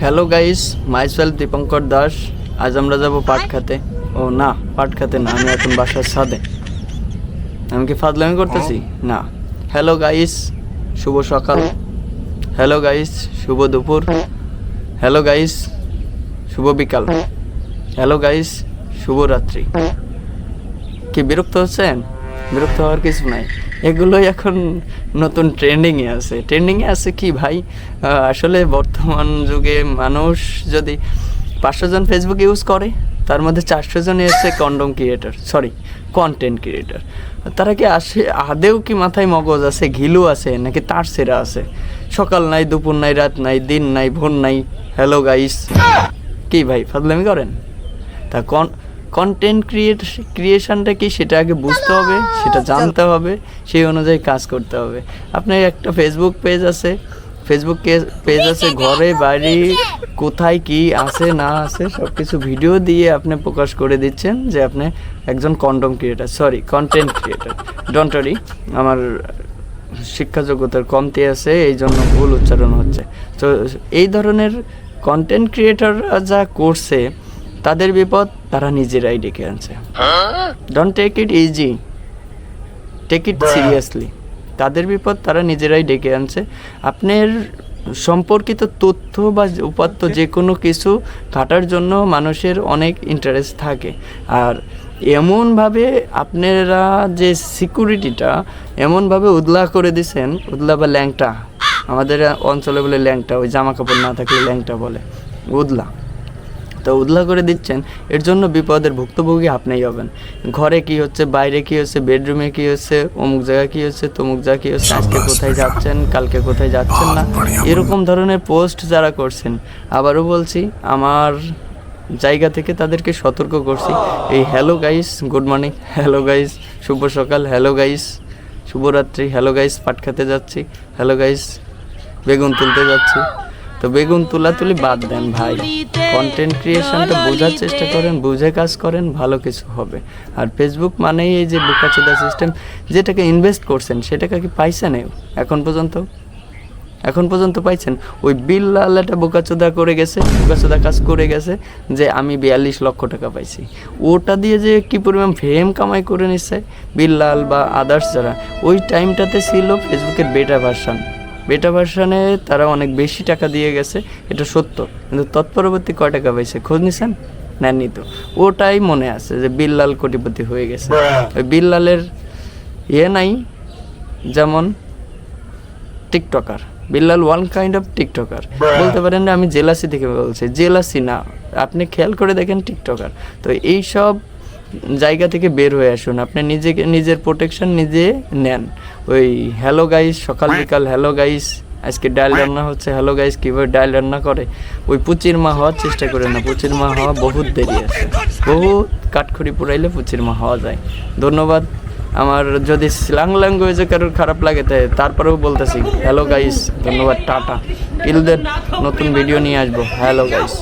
Hello guys myself Dipankar Das আজ আমরা যাব পাট খাতে ও না পাট খাতে না আমি এখন বাসার ছাদে আমি কি ফাজলামি করতেছি না হ্যালো গাইস শুভ সকাল হ্যালো গাইস শুভ দুপুর হ্যালো গাইস শুভ বিকাল হ্যালো গাইস শুভ রাত্রি কি বিরক্ত হচ্ছেন বিরক্ত হওয়ার কিছু নাই এগুলোই এখন নতুন ট্রেন্ডিংয়ে আছে। ট্রেন্ডিংয়ে আছে কি ভাই? আসলে বর্তমান যুগে মানুষ যদি পাঁচশো জন ফেসবুক ইউজ করে, তার মধ্যে চারশো জনই হচ্ছে condom creator sorry content creator তারা কি আসে, আদেও কি মাথায় মগজ আছে, ঘিলু আছে, নাকি তার সেরা আছে? সকাল নাই, দুপুর নাই, রাত নাই, দিন নাই, ভোর নাই হ্যালো গাইস কি ভাই, ফাজলামি করেন? তা কন কন্টেন্ট ক্রিয়েট ক্রিয়েশনটা কি সেটা আগে বুঝতে হবে সেটা জানতে হবে সেই অনুযায়ী কাজ করতে হবে। আপনার একটা ফেসবুক পেজ আছে ফেসবুক পেজ আছে ঘরে বাড়ি কোথায় কি আছে না আছে সব কিছু ভিডিও দিয়ে আপনি প্রকাশ করে দিচ্ছেন যে আপনি একজন condom creator sorry content creator don't worry আমার শিক্ষা যোগ্যতার কমতি আছে এই জন্য ভুল উচ্চারণ হচ্ছে। তো এই ধরনের কন্টেন্ট ক্রিয়েটররা যা করছে তাদের বিপদ তারা নিজেরাই ডেকে আনছে। Don't take it easy take it seriously তাদের বিপদ তারা নিজেরাই ডেকে আনছে। আপনার সম্পর্কিত তথ্য বা উপাত্ত যে কোনো কিছু ঘাটার জন্য মানুষের অনেক ইন্টারেস্ট থাকে। আর এমনভাবে আপনারা যে সিকিউরিটিটা এমনভাবে উদলা করে দিছেন উদলা বা ল্যাংটা আমাদের অঞ্চলে বলে ল্যাংটা ওই জামা কাপড় না থাকলে ল্যাংটা বলে উদলা। তো উদলা করে দিচ্ছেন এর জন্য বিপদের ভুক্তভোগী আপনিই হবেন। ঘরে কি হচ্ছে বাইরে কি হচ্ছে বেডরুমে কি হচ্ছে অমুক জায়গায় কি হচ্ছে তমুক জায়গায় কি হচ্ছে আজকে কোথায় যাচ্ছেন কালকে কোথায় যাচ্ছেন না এরকম ধরনের পোস্ট যারা করছেন আবারও বলছি আমার জায়গা থেকে তাদেরকে সতর্ক করছি। এই hello guys good morning hello guys শুভ সকাল হ্যালো গাইস শুভরাত্রি হ্যালো গাইস পাট খেতে যাচ্ছি হ্যালো গাইস বেগুন তুলতে যাচ্ছি। তো বেগুন তোলা তুলি বাদ দেন ভাই। কন্টেন্ট ক্রিয়েশনটা বোঝার চেষ্টা করেন, বুঝে কাজ করেন, ভালো কিছু হবে। আর ফেসবুক মানেই এই যে বোকাচোদা সিস্টেম যেটাকে ইনভেস্ট করছেন, সেটাকে কি পাইছেন এখন পর্যন্ত? এখন পর্যন্ত পাইছেন? ওই বিল লালাটা বোকাচোদা করে গেছে, বোকাচোদা কাজ করে গেছে, যে আমি বিয়াল্লিশ লক্ষ টাকা পাইছি। ওটা দিয়ে যে কি পরিমাণ ফেম কামাই করে নিচ্ছে, বিল্লাল বা আদার্স যারা, ওই টাইমটাতে ছিল ফেসবুকের বেটা ভার্সান বেটা ভার্সানে তারা অনেক বেশি টাকা দিয়ে গেছে এটা সত্য। কিন্তু তৎপরবর্তী কয় টাকা পাইছে? খোঁজ নিছেন? নেননি তো। ওটাই মনে আছে যে বিল্লাল কোটিপতি হয়ে গেছে। ওই বিল্লালের ইয়ে নাই যেমন TikToker. Billal one kind of TikToker. বলতে পারেন না আমি জেলাসি থেকে বলছি। জেলাসি না আপনি খেয়াল করে দেখেন টিকটকার। তো এই সব জায়গা থেকে বের হয়ে আসুন। আপনি নিজেকে নিজের প্রোটেকশন নিজে নেন। ওই হ্যালো গাইস সকাল বিকাল হ্যালো গাইস আজকে ডাল রান্না হচ্ছে হ্যালো গাইস কীভাবে ডাল রান্না করে? ওই পুচির মা হওয়ার চেষ্টা করে না, পুচির মা হওয়া বহুত দেরি আছে। বহুত কাঠখড়ি পুরাইলে পুচির মা হওয়া যায়। ধন্যবাদ। আমার যদি স্ল্যাং ল্যাঙ্গুয়েজে কারোর খারাপ লাগে তাই তারপরেও বলতেছি হ্যালো গাইস ধন্যবাদ, টাটা। ইল দেন নতুন ভিডিও নিয়ে আসব হ্যালো গাইস